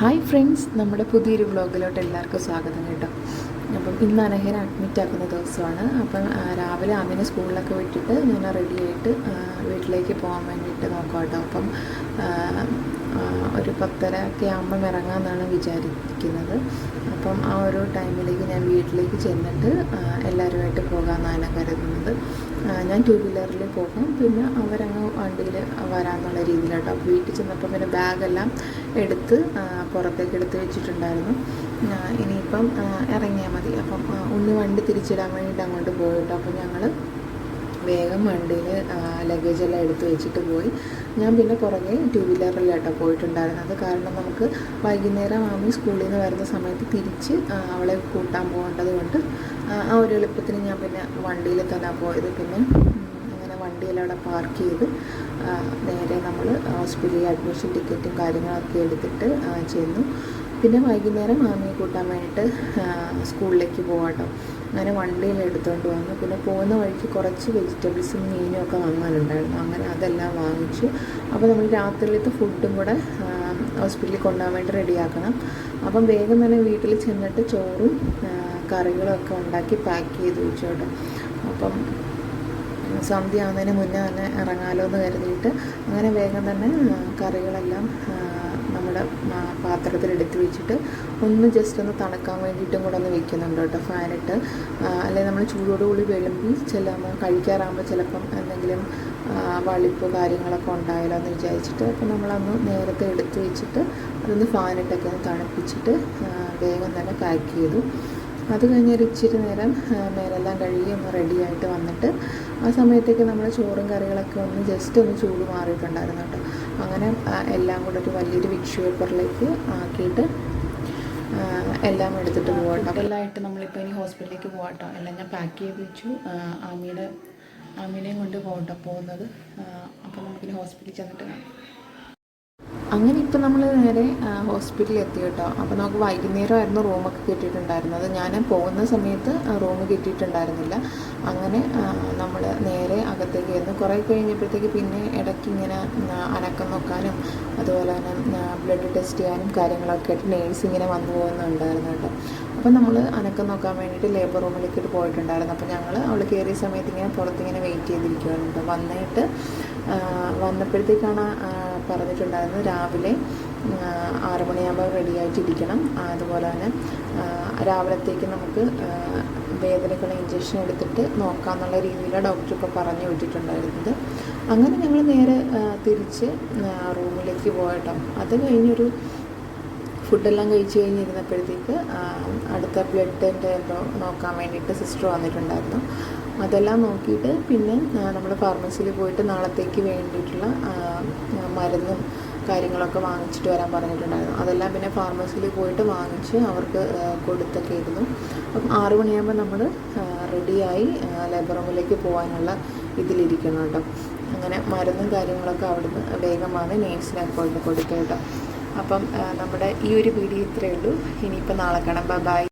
Hi friends നമ്മുടെ പുതിയൊരു വ്ളോഗിലോട്ട് എല്ലാവർക്കും സ്വാഗതം കേട്ടോ. അപ്പം ഇന്ന് അനഹേനെ അഡ്മിറ്റ് ആക്കുന്ന ദിവസമാണ്. അപ്പം രാവിലെ അമിനെ സ്കൂളിലൊക്കെ വിട്ടിട്ട് ഞാൻ റെഡിയായിട്ട് വീട്ടിലേക്ക് പോകാൻ വേണ്ടിയിട്ട് നോക്കാം കേട്ടോ. അപ്പം ഒരു പത്തര ഒക്കെ ആകുമ്പം ഇറങ്ങാമെന്നാണ് വിചാരിക്കുന്നത്. അപ്പം ആ ഒരു ടൈമിലേക്ക് ഞാൻ വീട്ടിലേക്ക് ചെന്നിട്ട് എല്ലാവരുമായിട്ട് പോകാമെന്നാണ് കരുതുന്നത്. ഞാൻ ടൂ വീലറിൽ പോകും. പിന്നെ അവരങ്ങ് വണ്ടിയിൽ വരാമെന്നുള്ള രീതിയിലാട്ടോ. അപ്പോൾ വീട്ടിൽ ചെന്നപ്പോൾ പിന്നെ ബാഗെല്ലാം എടുത്ത് പുറത്തേക്ക് എടുത്ത് വെച്ചിട്ടുണ്ടായിരുന്നു. ഇനിയിപ്പം ഇറങ്ങിയാൽ മതി. അപ്പം ഒന്ന് വണ്ടി തിരിച്ചിടാൻ വേണ്ടിയിട്ട് അങ്ങോട്ട് പോയിട്ടോ. അപ്പോൾ ഞങ്ങൾ വേഗം വണ്ടിയിൽ ലഗേജ് എല്ലാം എടുത്ത് വെച്ചിട്ട് പോയി. ഞാൻ പിന്നെ പുറകെ ടൂ വീലറിലാട്ടോ പോയിട്ടുണ്ടായിരുന്നത് കാരണം നമുക്ക് വൈകുന്നേരം ആമി സ്കൂളിൽ നിന്ന് വരുന്ന സമയത്ത് തിരിച്ച് അവളെ കൂട്ടാൻ പോകേണ്ടത് കൊണ്ട് ആ, ഒരു എളുപ്പത്തിന് ഞാൻ പിന്നെ വണ്ടിയിൽ തന്നെ പോയത്. പിന്നെ അങ്ങനെ വണ്ടിയെല്ലാം അവിടെ പാർക്ക് ചെയ്ത് നേരെ നമ്മൾ ഹോസ്പിറ്റലിൽ അഡ്മിഷൻ ടിക്കറ്റും കാര്യങ്ങളൊക്കെ എടുത്തിട്ട് ചെന്നു. പിന്നെ വൈകുന്നേരം മാമിയെ കൂട്ടാൻ വേണ്ടിയിട്ട് സ്കൂളിലേക്ക് പോകാട്ടോ അങ്ങനെ വണ്ടിയിൽ എടുത്തുകൊണ്ട് വന്നു. പിന്നെ പോകുന്ന വഴിക്ക് കുറച്ച് വെജിറ്റബിൾസും മീനും ഒക്കെ വാങ്ങാനുണ്ടായിരുന്നു. അങ്ങനെ അതെല്ലാം വാങ്ങിച്ചു. അപ്പോൾ നമ്മൾ രാത്രിയിലത്തെ ഫുഡും കൂടെ ഹോസ്പിറ്റലിൽ കൊണ്ടുപോകാൻ വേണ്ടി റെഡിയാക്കണം. അപ്പം വേഗം തന്നെ വീട്ടിൽ ചെന്നിട്ട് ചോറും കറികളും ഒക്കെ ഉണ്ടാക്കി പാക്ക് ചെയ്ത് വെച്ചോട്ടെ. അപ്പം സന്ധ്യ ആവുന്നതിന് മുന്നേ തന്നെ ഇറങ്ങാലോ എന്ന് കരുതിയിട്ട് അങ്ങനെ വേഗം തന്നെ കറികളെല്ലാം നമ്മുടെ പാത്രത്തിലെടുത്ത് വെച്ചിട്ട് ഒന്ന് ജസ്റ്റ് ഒന്ന് തണുക്കാൻ വേണ്ടിയിട്ടും കൂടെ ഒന്ന് വെക്കുന്നുണ്ട് കേട്ടോ ഫാനിട്ട് അല്ലെങ്കിൽ നമ്മൾ ചൂടോടുകൂടി വിളമ്പി ചില കഴിക്കാറാകുമ്പോൾ ചിലപ്പം എന്തെങ്കിലും വളിപ്പ് കാര്യങ്ങളൊക്കെ ഉണ്ടായാലോ എന്ന് വിചാരിച്ചിട്ട് അപ്പോൾ നമ്മളന്ന് നേരത്തെ എടുത്ത് വെച്ചിട്ട് അതൊന്ന് ഫാനിട്ടൊക്കെ ഒന്ന് തണുപ്പിച്ചിട്ട് വേഗം തന്നെ പാക്ക് ചെയ്തു. അത് കഴിഞ്ഞ് ഒരു ഇച്ചിരി നേരം മേലെല്ലാം കഴുകി ഒന്ന് റെഡിയായിട്ട് വന്നിട്ട് ആ സമയത്തേക്ക് നമ്മൾ ചോറും കറികളൊക്കെ ഒന്ന് ജസ്റ്റ് ഒന്ന് ചൂട് മാറിയിട്ടുണ്ടായിരുന്നു കേട്ടോ. അങ്ങനെ എല്ലാം കൂടെ ഒരു വലിയൊരു വിക്ഷു പേപ്പറിലേക്ക് ആക്കിയിട്ട് എല്ലാം എടുത്തിട്ട് പോകട്ടോ എല്ലാം ആയിട്ട് നമ്മളിപ്പോൾ ഇനി ഹോസ്പിറ്റലിലേക്ക് പോകട്ടോ എല്ലാം ഞാൻ പാക്ക് ചെയ്ത് വെച്ചു. ആമിയുടെ ആമിനെയും കൊണ്ട് പോകട്ടോ പോകുന്നത്. അപ്പോൾ നമുക്കിനി ഹോസ്പിറ്റലിൽ ചെന്നിട്ട് കാണാം. അങ്ങനെ ഇപ്പം നമ്മൾ നേരെ ഹോസ്പിറ്റലിൽ എത്തി കേട്ടോ. അപ്പോൾ നമുക്ക് വൈകുന്നേരമായിരുന്നു റൂമൊക്കെ കിട്ടിയിട്ടുണ്ടായിരുന്നത്. ഞാൻ പോകുന്ന സമയത്ത് റൂം കിട്ടിയിട്ടുണ്ടായിരുന്നില്ല. അങ്ങനെ നമ്മൾ നേരെ അകത്തേക്ക് ആയിരുന്നു കുറേ കഴിഞ്ഞപ്പോഴത്തേക്ക് പിന്നെ ഇടയ്ക്ക് ഇങ്ങനെ അനക്കം നോക്കാനും അതുപോലെ തന്നെ ബ്ലഡ് ടെസ്റ്റ് ചെയ്യാനും കാര്യങ്ങളൊക്കെ ആയിട്ട് നേഴ്സ് ഇങ്ങനെ വന്നു പോകുന്നുണ്ടായിരുന്നു കേട്ടോ. അപ്പോൾ നമ്മൾ അനക്കം നോക്കാൻ വേണ്ടിയിട്ട് ലേബർ റൂമിലേക്ക് പോയിട്ടുണ്ടായിരുന്നു. അപ്പോൾ ഞങ്ങൾ അവൾ കയറിയ സമയത്ത് ഇങ്ങനെ പുറത്തിങ്ങനെ വെയിറ്റ് ചെയ്തിരിക്കുകയാണ് കേട്ടോ. വന്നിട്ട് വന്നപ്പോഴത്തേക്കാണ് ആ, പറഞ്ഞിട്ടുണ്ടായിരുന്നത് രാവിലെ ആറ് മണിയാകുമ്പോൾ റെഡി ആയിട്ടിരിക്കണം അതുപോലെ തന്നെ രാവിലത്തേക്ക് നമുക്ക് വേദനയ്ക്കുള്ള ഇഞ്ചക്ഷൻ എടുത്തിട്ട് നോക്കാമെന്നുള്ള രീതിയിലാണ് ഡോക്ടർ ഇപ്പോൾ പറഞ്ഞു വിട്ടിട്ടുണ്ടായിരുന്നത്. അങ്ങനെ ഞങ്ങൾ നേരെ തിരിച്ച് റൂമിലേക്ക് പോയട്ടോ. അത് കഴിഞ്ഞൊരു ഫുഡെല്ലാം കഴിച്ച് കഴിഞ്ഞിരുന്നപ്പോഴത്തേക്ക് അടുത്ത ബ്ലഡിന്റെ നോക്കാൻ വേണ്ടിയിട്ട് സിസ്റ്റർ വന്നിട്ടുണ്ടായിരുന്നു. അതെല്ലാം നോക്കിയിട്ട് പിന്നെ നമ്മൾ ഫാർമസിയിൽ പോയിട്ട് നാളത്തേക്ക് വേണ്ടിയിട്ടുള്ള മരുന്നും കാര്യങ്ങളൊക്കെ വാങ്ങിച്ചിട്ട് വരാൻ പറഞ്ഞിട്ടുണ്ടായിരുന്നു. അതെല്ലാം പിന്നെ ഫാർമസിയിൽ പോയിട്ട് വാങ്ങിച്ച് അവർക്ക് കൊടുത്തൊക്കെ ഇരുന്നു അപ്പം ആറു മണിയാകുമ്പോൾ നമ്മൾ റെഡിയായി ലേബർ റൂമിലേക്ക് പോകാനുള്ള ഇതിലിരിക്കണം കേട്ടോ. അങ്ങനെ മരുന്നും കാര്യങ്ങളൊക്കെ അവിടുന്ന് വേഗം വന്ന് നേഴ്സിനെ കൊണ്ട് കൊടുക്കുക കേട്ടോ. അപ്പം നമ്മുടെ ഈ ഒരു വീഡിയോ ഇത്രയേ ഉള്ളൂ. ഇനിയിപ്പോൾ നാളെ കാണാം. ബൈ